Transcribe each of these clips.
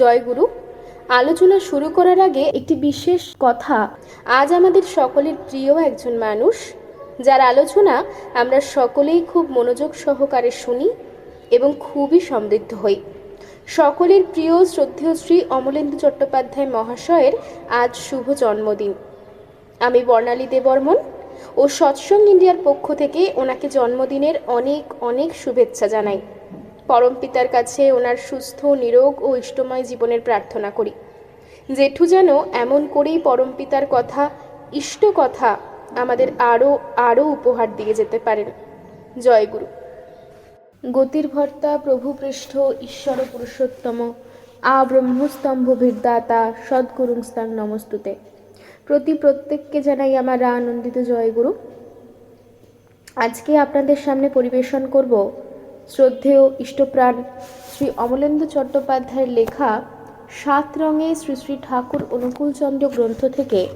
জয়গুরু, আলোচনা শুরু করার আগে একটি বিশেষ কথা। আজ আমাদের সকলের প্রিয় একজন মানুষ, যার আলোচনা আমরা সকলেই খুব মনোযোগ সহকারে শুনি এবং খুবই সমৃদ্ধ হই। সকলের প্রিয় শ্রদ্ধেয় শ্রী অমলেন্দু চট্টোপাধ্যায় মহাশয়ের আজ শুভ জন্মদিন। আমি বর্ণালী দেবর্মন ও সৎসঙ্গ ইন্ডিয়ার পক্ষ থেকে ওনাকে জন্মদিনের অনেক অনেক শুভেচ্ছা জানাই। পরম পিতার কাছে ওনার সুস্থ, নিরোগ ও ইষ্টময় জীবনের প্রার্থনা করি। জেঠু যেন এমন করেই পরম পিতার কথা, ইষ্ট কথা আমাদের আরও আরও উপহার দিয়ে যেতে পারেন। জয় গুরু। গতির ভর্তা প্রভু পৃষ্ঠ ঈশ্বর পুরুষোত্তম, আ ব্রহ্মস্তম্ভ ভির্দাতা সদ্গুরুংস্তাং নমস্তুতে। প্রতি প্রত্যেককে জানাই আমার আনন্দিত জয়গুরু আজকে আপনাদের সামনে পরিবেশন করব শ্রদ্ধেয় ইষ্টপ্রাণ শ্রী অমলেন্দু চট্টোপাধ্যায়ের লেখা সাত রঙে শ্রী শ্রী ঠাকুর অনুকূলচন্দ্র গ্রন্থ থেকে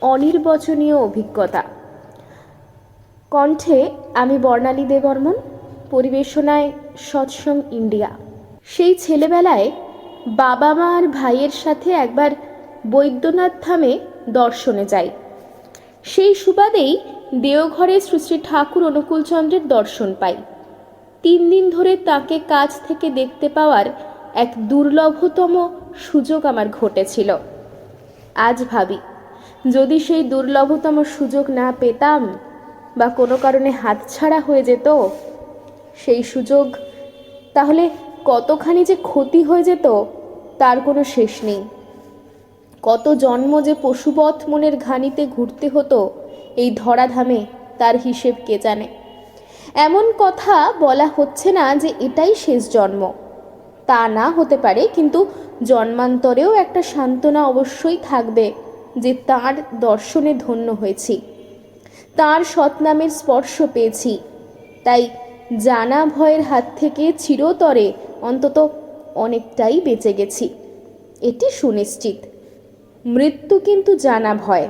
অনির্বচনীয় অভিজ্ঞতা। কণ্ঠে আমি বর্ণালী দেবর্মন পরিবেশনায় সৎসং ইন্ডিয়া। সেই ছেলেবেলায় বাবা মা আর ভাইয়ের সাথে একবার বৈদ্যনাথ ধামে দর্শনে যাই। সেই সুবাদেই দেওঘরে শ্রী শ্রী ঠাকুর অনুকূলচন্দ্রের দর্শন পাই। তিন দিন ধরে তাকে কাছ থেকে দেখতে পাওয়ার এক দুর্লভতম সুযোগ আমার ঘটেছিল। আজ ভাবি, যদি সেই দুর্লভতম সুযোগ না পেতাম বা কোনো কারণে হাতছাড়া হয়ে যেত, সেই সুযোগ তাহলে কতখানি যে ক্ষতি হয়ে যেত তার কোনো শেষ নেই। কত জন্ম যে পশুবৎ মনের ঘানিতে ঘুরতে হতো, এই ধরাধামে তার হিসেব কে জানে? এমন কথা বলা হচ্ছে না যে এটাই শেষ জন্ম। তা না হতে পারে, কিন্তু জন্মান্তরেও একটা সান্ত্বনা অবশ্যই থাকবে যে তার দর্শনে ধন্য হয়েছি। তার সৎনামের স্পর্শ পেয়েছি। তাই জানা ভয়ের হাত থেকে চিরতরে অন্তত অনেকটাই বেঁচে গেছি। এটি সুনিশ্চিত। মৃত্যু কিন্তু জানা ভয়।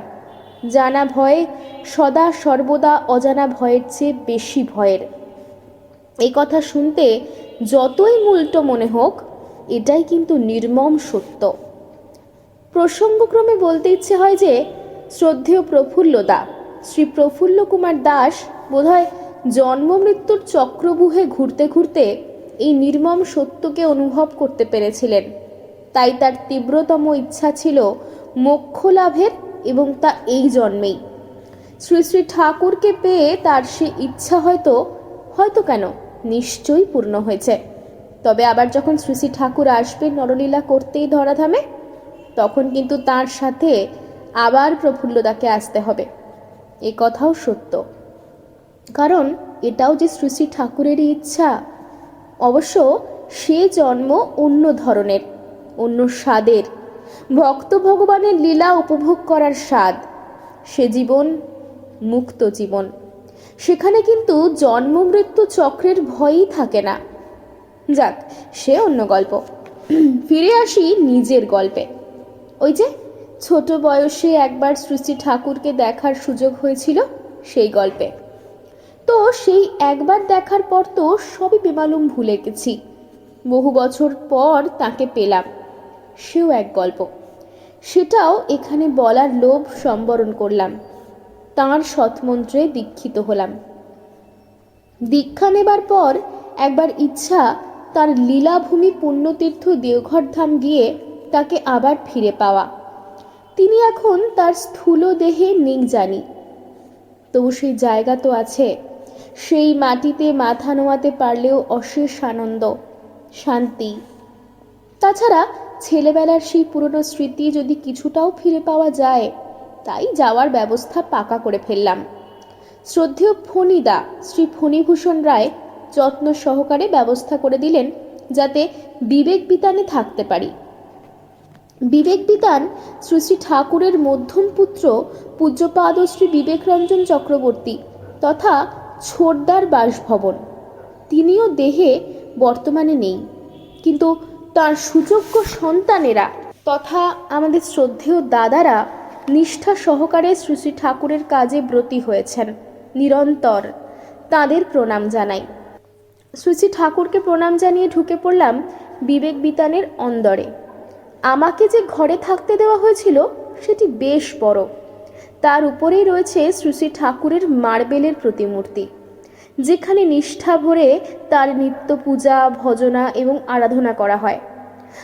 জানা ভয়ে, সদা সর্বদা অজানা ভয়ের চেয়ে বেশি ভয়ের। এই কথা শুনতে যতই উল্টো মনে হোক, এটাই কিন্তু নির্মম সত্য। প্রসঙ্গক্রমে বলতে ইচ্ছে হয় যে, শ্রদ্ধেয় প্রফুল্লদা, শ্রী প্রফুল্ল কুমার দাস বোধহয় জন্ম মৃত্যুর চক্রবুহে ঘুরতে ঘুরতে এই নির্মম সত্যকে অনুভব করতে পেরেছিলেন। তাই তার তীব্রতম ইচ্ছা ছিল, মোক্ষ লাভের এবং তা এই জন্মেই। শ্রী শ্রী ঠাকুরকে পেয়ে তার সে ইচ্ছা হয়তো হয়তো কেন নিশ্চয়ই পূর্ণ হয়েছে। তবে আবার যখন শ্রী শ্রী ঠাকুর আসবে নরলীলা করতেই ধরাধামে, তখন কিন্তু তার সাথে আবার প্রফুল্লদাকে আসতে হবে। এ কথাও সত্য। কারণ এটাও যে শ্রী শ্রী ঠাকুরেরই ইচ্ছা, অবশ্য সে জন্ম অন্য ধরনের, অন্য স্বাদের ভক্ত ভগবানের লীলা উপভোগ করার স্বাদ। সে জীবন মুক্ত জীবন। সেখানে কিন্তু জন্ম মৃত্যু চক্রের ভয়ই থাকে না। যাক, সে অন্য গল্প। ফিরে আসি নিজের গল্পে। ওই যে, ছোট বয়সে একবার সৃষ্টি ঠাকুরকে দেখার সুযোগ হয়েছিল সেই গল্পে। তো সেই একবার দেখার পর তো সবই বেমালুম ভুলে গেছি। বহু বছর পর তাকে পেলাম। সেও এক গল্প। সেটাও এখানে বলার লোভ সম্বরণ করলাম। তাঁর সৎমন্ত্রে দীক্ষিত হলাম। দীক্ষা নেবার পর একবার ইচ্ছা তার লীলাভূমি পুণ্যতীর্থ দেওঘর ধাম গিয়ে তাকে আবার ফিরে পাওয়া। তিনি এখন তার স্থূল দেহে জানি তবু সেই জায়গা তো আছে। সেই মাটিতে মাথা নোয়াতে পারলেও অশেষ আনন্দ, শান্তি। তাছাড়া ছেলেবেলার সেই পুরনো স্মৃতি যদি কিছুটাও ফিরে পাওয়া যায়, তাই যাওয়ার ব্যবস্থা পাকা করে ফেললাম। শ্রদ্ধেয় ফণিদা, শ্রী ফণীভূষণ রায় যত্ন সহকারে ব্যবস্থা করে দিলেন যাতে বিবেক বিতানে থাকতে পারি। বিবেক বিতান শ্রী শ্রী ঠাকুরের মধ্যম পুত্র পূজ্যপাদ শ্রী বিবেকরঞ্জন চক্রবর্তী তথা ছোটদার বাসভবন। তিনিও দেহে বর্তমানে নেই। কিন্তু তার সুযোগ্য সন্তানেরা তথা আমাদের শ্রদ্ধেয় দাদারা নিষ্ঠা সহকারে শ্রী শ্রী ঠাকুরের কাজে ব্রতী হয়েছেন। নিরন্তর তাদের প্রণাম জানাই। শ্রী শ্রী ঠাকুরকে প্রণাম জানিয়ে ঢুকে পড়লাম বিবেক বিতানের অন্দরে। আমাকে যে ঘরে থাকতে দেওয়া হয়েছিল সেটি বেশ বড়। তার উপরেই রয়েছে শ্রী শ্রী ঠাকুরের মার্বেলের প্রতিমূর্তি। যেখানে নিষ্ঠা ভরে তার নিত্য পূজা ভজনা এবং আরাধনা করা হয়।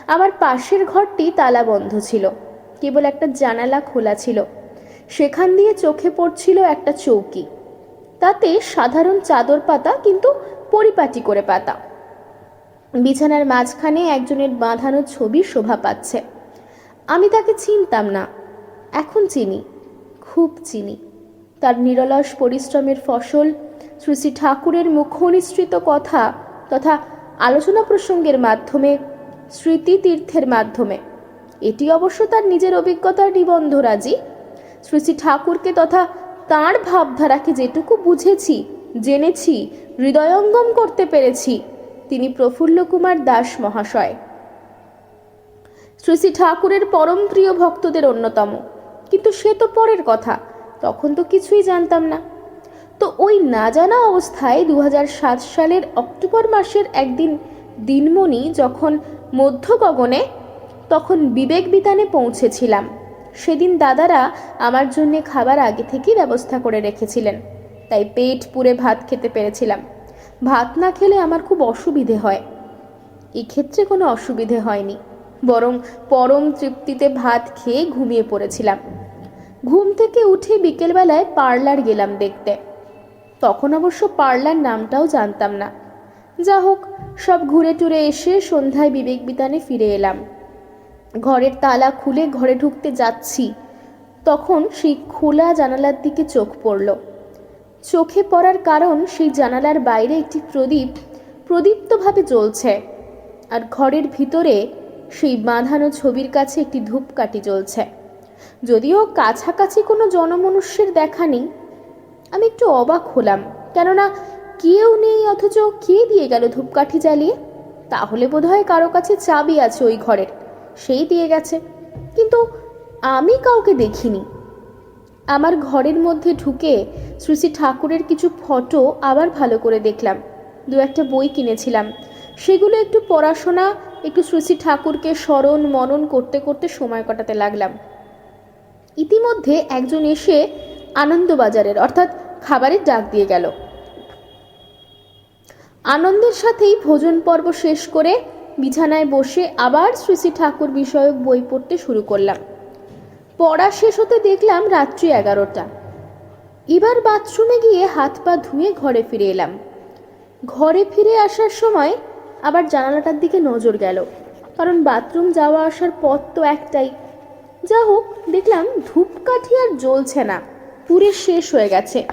আমার পাশের ঘরটি তালাবন্ধ ছিল। কেবল একটা জানালা খোলা ছিল। সেখান দিয়ে চোখে পড়ছিল একটা চৌকি। তাতে সাধারণ চাদর পাতা কিন্তু পরিপাটি করে পাতা। বিছানার মাঝখানে একজনের বাঁধানো ছবি শোভা পাচ্ছে। আমি তাকে চিনতাম না। এখন চিনি, খুব চিনি। তার নিরলস পরিশ্রমের ফসল শ্রী শ্রী ঠাকুরের মুখনিসৃত কথা তথা আলোচনা প্রসঙ্গের মাধ্যমে, স্মৃতি তীর্থের মাধ্যমে। এটি অবশ্য তার নিজের অভিজ্ঞতার নিবন্ধরাজি শ্রী শ্রী ঠাকুরকে তথা তাঁর ভাবধারাকে যেটুকু বুঝেছি, জেনেছি, হৃদয়ঙ্গম করতে পেরেছি, তিনি প্রফুল্ল কুমার দাস মহাশয়। শ্রী শ্রী ঠাকুরের পরম প্রিয় ভক্তদের অন্যতম। কিন্তু সে তো পরের কথা, তখন তো কিছুই জানতাম না। তো ওই না জানা অবস্থায় দু হাজার সাত সালের অক্টোবর মাসের একদিন দিনমণি যখন মধ্য গগনে তখন বিবেক বিতানে পৌঁছেছিলাম। সেদিন দাদারা আমার জন্যে খাবার আগে থেকেই ব্যবস্থা করে রেখেছিলেন, তাই পেট পুরে ভাত খেতে পেরেছিলাম। ভাত না খেলে আমার খুব অসুবিধে হয়। এক্ষেত্রে কোনো অসুবিধে হয়নি, বরং পরম তৃপ্তিতে ভাত খেয়ে ঘুমিয়ে পড়েছিলাম। ঘুম থেকে উঠে বিকেলবেলায় পার্লার গেলাম দেখতে। তখন অবশ্য পার্লার নামটাও জানতাম না। যা হোক, সব ঘুরে টুরে এসে সন্ধ্যায় বিবেক বিতানে ফিরে এলাম। ঘরের তালা খুলে ঘরে ঢুকতে যাচ্ছি। তখন সেই খোলা জানালার দিকে চোখ পড়ল। চোখে পড়ার কারণ সেই জানালার বাইরে একটি প্রদীপ প্রদীপ্তভাবে জ্বলছে আর ঘরের ভিতরে সেই বাঁধানো ছবির কাছে একটি ধূপকাঠি জ্বলছে। যদিও কাছাকাছি কোনো জনমনুষ্যের দেখা নেই আমি একটু অবাক হলাম, কেননা কেউ নেই অথচ কে দিয়ে গেল ধূপকাঠি জ্বালিয়ে? তাহলে বোধহয় কারও কাছে চাবি আছে ওই ঘরের, সেই দিয়ে গেছে। কিন্তু আমি কাউকে দেখিনি। আমার ঘরের মধ্যে ঢুকে শ্রী শ্রী ঠাকুরের কিছু ফটো আবার ভালো করে দেখলাম। দু একটা বই কিনেছিলাম। সেগুলো একটু পড়াশোনা, একটু শ্রী শ্রী ঠাকুরকে স্মরণ, মনন করতে করতে সময় কাটাতে লাগলাম। ইতিমধ্যে একজন এসে আনন্দবাজারের, অর্থাৎ খাবারের ডাক দিয়ে গেল। আনন্দের সাথেই ভোজন পর্ব শেষ করে বিছানায় বসে আবার শ্রী শ্রী ঠাকুর বিষয়ক বই পড়তে শুরু করলাম। পড়া শেষ হতে দেখলাম রাত্রি এগারোটা। এবার বাথরুমে গিয়ে হাত পা ধুয়ে ঘরে ফিরে এলাম। ঘরে ফিরে আসার সময় আবার জানালাটার দিকে নজর গেল, কারণ বাথরুম যাওয়া আসার পথ তো একটাই। যা হোক দেখলাম ধূপকাঠি আর জ্বলছে না। পুরে শেষ হয়ে গেছে।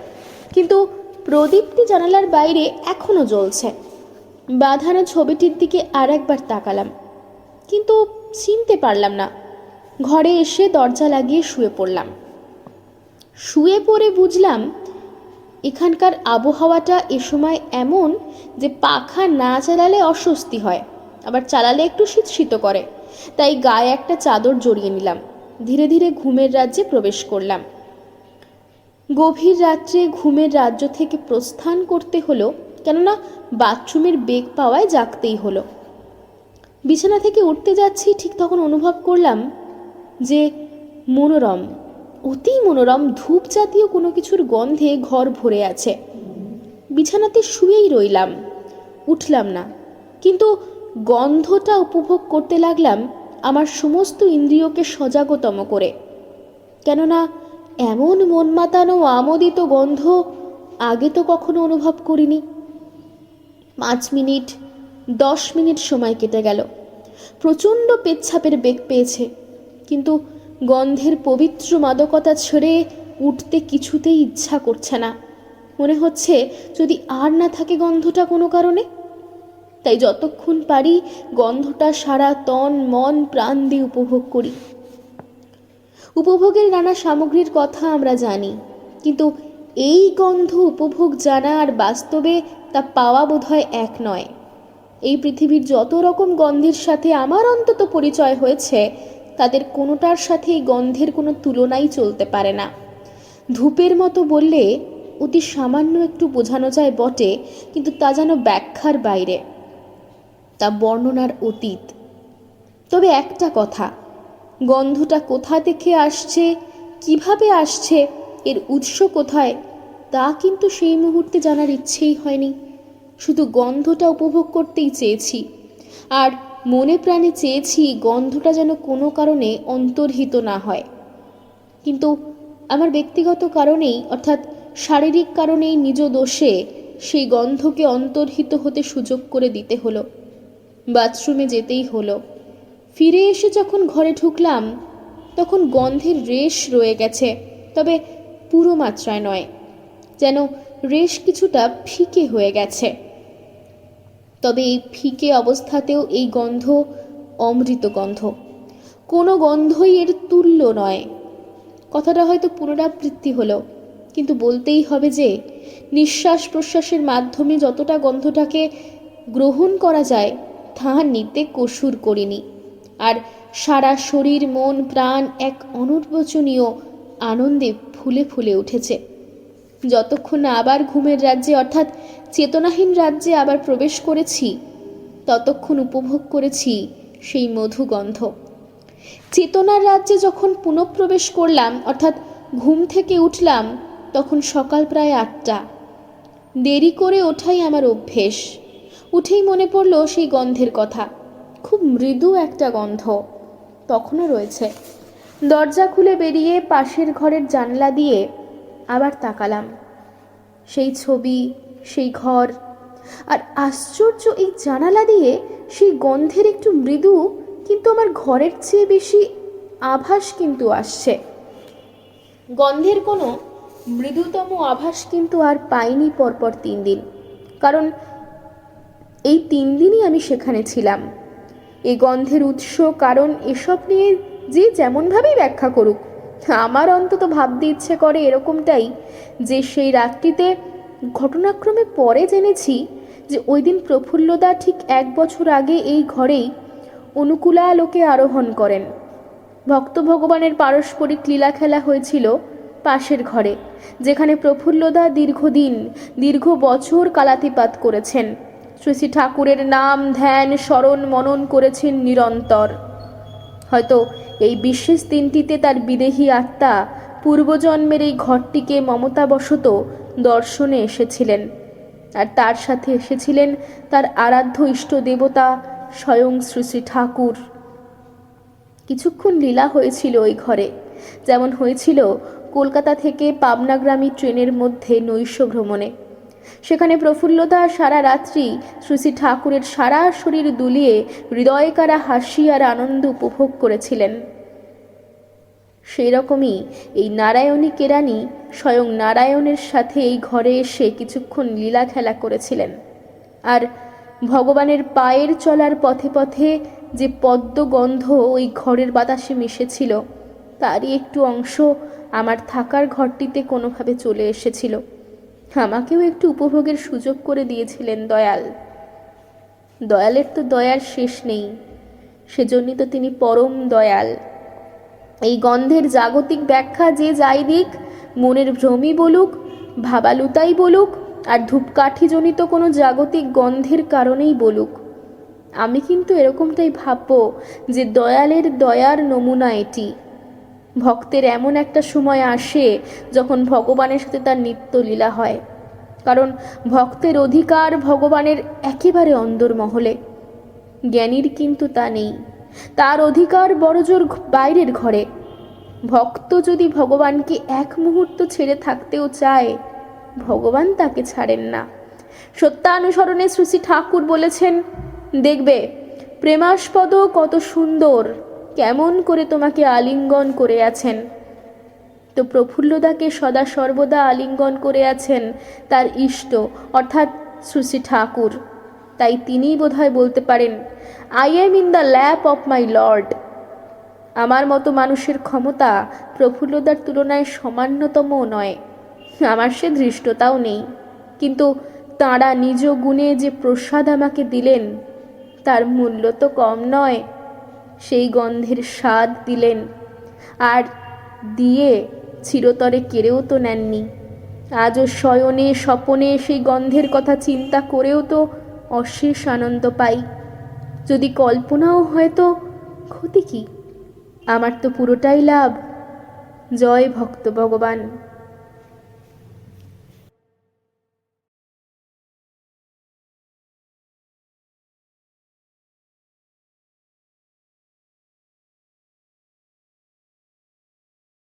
কিন্তু প্রদীপটি জানালার বাইরে এখনও জ্বলছে। বাঁধানো ছবিটির দিকে আর একবার তাকালাম। কিন্তু চিনতে পারলাম না। ঘরে এসে দরজা লাগিয়ে শুয়ে পড়লাম। শুয়ে পড়ে বুঝলাম, এখানকার আবহাওয়াটা এ সময় এমন যে পাখা না চালালে অস্বস্তি হয়, আবার চালালে একটু শীত শীত করে। তাই গায়ে একটা চাদর জড়িয়ে নিলাম। ধীরে ধীরে ঘুমের রাজ্যে প্রবেশ করলাম। গভীর রাত্রে ঘুমের রাজ্য থেকে প্রস্থান করতে হলো, কেননা বাথরুমের বেগ পাওয়ায় জাগতেই হলো। বিছানা থেকে উঠতে যাচ্ছি, ঠিক তখন অনুভব করলাম যে মনোরম, অতি মনোরম ধূপ জাতীয় কোনো কিছুর গন্ধে ঘর ভরে আছে। বিছানাতে শুয়েই রইলাম, উঠলাম না, কিন্তু গন্ধটা উপভোগ করতে লাগলাম আমার সমস্ত ইন্দ্রিয়কে সজাগতম করে। কেননা এমন মন মাতানো আমোদিত গন্ধ আগে তো কখনো অনুভব করিনি। পাঁচ মিনিট, দশ মিনিট সময় কেটে গেল। প্রচণ্ড পেচ্ছাপের বেগ পেয়েছে, কিন্তু গন্ধের পবিত্র মাদকতা ছেড়ে উঠতে কিছুতেই ইচ্ছা করছে না। মনে হচ্ছে যদি আর না থাকে গন্ধটা কোনো কারণে। তাই যতক্ষণ পারি গন্ধটা সারা তন, মন, প্রাণ দিয়ে উপভোগ করি। উপভোগের নানা সামগ্রীর কথা আমরা জানি। কিন্তু এই গন্ধ উপভোগ জানা আর বাস্তবে তা পাওয়া বোধহয় এক নয়। এই পৃথিবীর যত রকম গন্ধের সাথে আমার অন্তত পরিচয় হয়েছে, তাদের কোনোটার সাথে এই গন্ধের কোনো তুলনাই চলতে পারে না। ধূপের মতো বললে অতি সামান্য একটু বোঝানো যায় বটে, কিন্তু তা যেন ব্যাখ্যার বাইরে। তা বর্ণনার অতীত। তবে একটা কথা গন্ধটা কোথা থেকে আসছে, কীভাবে আসছে, এর উৎস কোথায়, তা কিন্তু সেই মুহূর্তে জানার ইচ্ছেই হয়নি। শুধু গন্ধটা উপভোগ করতেই চেয়েছি। আর মনে প্রাণে চেয়েছি গন্ধটা যেন কোনো কারণে অন্তর্হিত না হয়। কিন্তু আমার ব্যক্তিগত কারণেই, অর্থাৎ শারীরিক কারণেই নিজ দোষে সেই গন্ধকে অন্তর্হিত হতে সুযোগ করে দিতে হলো। বাথরুমে যেতেই হলো। ফিরে এসে যখন ঘরে ঢুকলাম, তখন গন্ধের রেশ রয়ে গেছে, তবে পুরো মাত্রায় নয়, যেন রেশ কিছুটা ফিকে হয়ে গেছে। তবে এই ফিকে অবস্থাতেও এই গন্ধ অমৃত গন্ধ। কোনো গন্ধই এর তুল্য নয়। কথাটা হয়তো পুনরাবৃত্তি হলো, কিন্তু বলতেই হবে যে নিঃশ্বাস প্রশ্বাসের মাধ্যমে যতটা গন্ধটাকে গ্রহণ করা যায় তা নিতে কসুর করিনি। আর সারা শরীর, মন, প্রাণ এক অনির্বচনীয় আনন্দে ফুলে ফুলে উঠেছে। যতক্ষণ না আবার ঘুমের রাজ্যে, অর্থাৎ চেতনাহীন রাজ্যে আবার প্রবেশ করেছি, ততক্ষণ উপভোগ করেছি সেই মধুগন্ধ চেতনার রাজ্যে যখন পুনঃপ্রবেশ করলাম, অর্থাৎ ঘুম থেকে উঠলাম, তখন সকাল প্রায় আটটা। দেরি করে ওঠাই আমার অভ্যেস। উঠেই মনে পড়ল সেই গন্ধের কথা। খুব মৃদু একটা গন্ধ তখনও রয়েছে। দরজা খুলে বেরিয়ে পাশের ঘরের জানলা দিয়ে আবার তাকালাম। সেই ছবি, সেই ঘর, আর আশ্চর্য এই জানালা দিয়ে সেই গন্ধের একটু মৃদু কিন্তু আমার ঘরের চেয়ে বেশি আভাস কিন্তু আসছে। গন্ধের কোনো মৃদুতম আভাস কিন্তু আর পাইনি পরপর তিন দিন। কারণ এই তিন দিনই আমি সেখানে ছিলাম। এই গন্ধের উৎস, কারণ এসব নিয়ে যে যেমনভাবেই ব্যাখ্যা করুক, আমার অন্তত ভাবতে ইচ্ছে করে এরকমটাই যে সেই রাত্রিতে ঘটনাক্রমে পরে জেনেছি যে ওই দিন প্রফুল্লদা ঠিক এক বছর আগে এই ঘরেই অনুকূলা অনুকূলালোকে আরোহণ করেন। ভক্ত ভগবানের পারস্পরিক লীলা খেলা হয়েছিল পাশের ঘরে, যেখানে প্রফুল্লদা দীর্ঘদিন, দীর্ঘ বছর কালাতিপাত করেছেন। শ্রী শ্রী ঠাকুরের নাম ধ্যান, স্মরণ, মনন করেছেন নিরন্তর। হয়তো এই বিশেষ দিনটিতে তার বিদেহী আত্মা পূর্বজন্মের এই ঘরটিকে মমতাবশত দর্শনে এসেছিলেন আর তার সাথে এসেছিলেন তার আরাধ্য ইষ্ট দেবতা স্বয়ং শ্রী শ্রী ঠাকুর। কিছুক্ষণ লীলা হয়েছিল ওই ঘরে। যেমন হয়েছিল কলকাতা থেকে পাবনাগ্রামী ট্রেনের মধ্যে নৈশ ভ্রমণে। সেখানে প্রফুল্লতা সারা রাত্রি শ্রী ঠাকুরের সারা শরীর দুলিয়ে হৃদয়কারা হাসি আর আনন্দ উপভোগ করেছিলেন। সেই রকমই এই নারায়ণী কেরানি স্বয়ং নারায়ণের সাথে এই ঘরে এসে কিছুক্ষণ লীলা খেলা করেছিলেন। আর ভগবানের পায়ের চলার পথে পথে যে পদ্মগন্ধ ওই ঘরের বাতাসে মিশেছিল, তারই একটু অংশ আমার থাকার ঘরটিতে কোনোভাবে চলে এসেছিল। আমাকেও একটু উপভোগের সুযোগ করে দিয়েছিলেন দয়াল। দয়ালের তো দয়ার শেষ নেই, সেজন্যই তো তিনি পরম দয়াল। এই গন্ধের জাগতিক ব্যাখ্যা যে যাই দিক, মনের ভ্রমই বলুক, ভাবালুতাই বলুক, আর ধূপকাঠিজনিত কোনো জাগতিক গন্ধের কারণেই বলুক। আমি কিন্তু এরকমটাই ভাববো যে দয়ালের দয়ার নমুনা এটি। ভক্তের এমন একটা সময় আসে যখন ভগবানের সাথে তার নিত্য লীলা হয়। কারণ ভক্তের অধিকার ভগবানের একেবারে অন্দরমহলে। জ্ঞানীর কিন্তু তা নেই। তার অধিকার বড়জোর বাইরের ঘরে। ভক্ত যদি ভগবানকে এক মুহূর্ত ছেড়ে থাকতেও চায়, ভগবান তাকে ছাড়েন না। সত্যানুসরণে শ্রী ঠাকুর বলেছেন, দেখবে, প্রেমাস্পদ কত সুন্দর কেমন করে তোমাকে আলিঙ্গন করে আছেন? তো প্রফুল্লদাকে সদা সর্বদা আলিঙ্গন করে আছেন তার ইষ্ট, অর্থাৎ শ্রী ঠাকুর। তাই তিনিই বোধহয় বলতে পারেন I am in the lap of my Lord আমার মতো মানুষের ক্ষমতা প্রফুল্লদার তুলনায় সামান্যতমও নয়। আমার সে ধৃষ্টতাও নেই। কিন্তু তাঁরা নিজ গুণে যে প্রসাদ আমাকে দিলেন, তার মূল্য তো কম নয়। সেই গন্ধের স্বাদ দিলেন। আর দিয়ে চিরতরে কেড়েও তো নেননি। আজও শয়নে স্বপনে সেই গন্ধের কথা চিন্তা করেও তো অশেষ আনন্দ পাই। যদি কল্পনাও হয়তো ক্ষতি কি? আমার তো পুরোটাই লাভ। জয় ভক্ত ভগবান।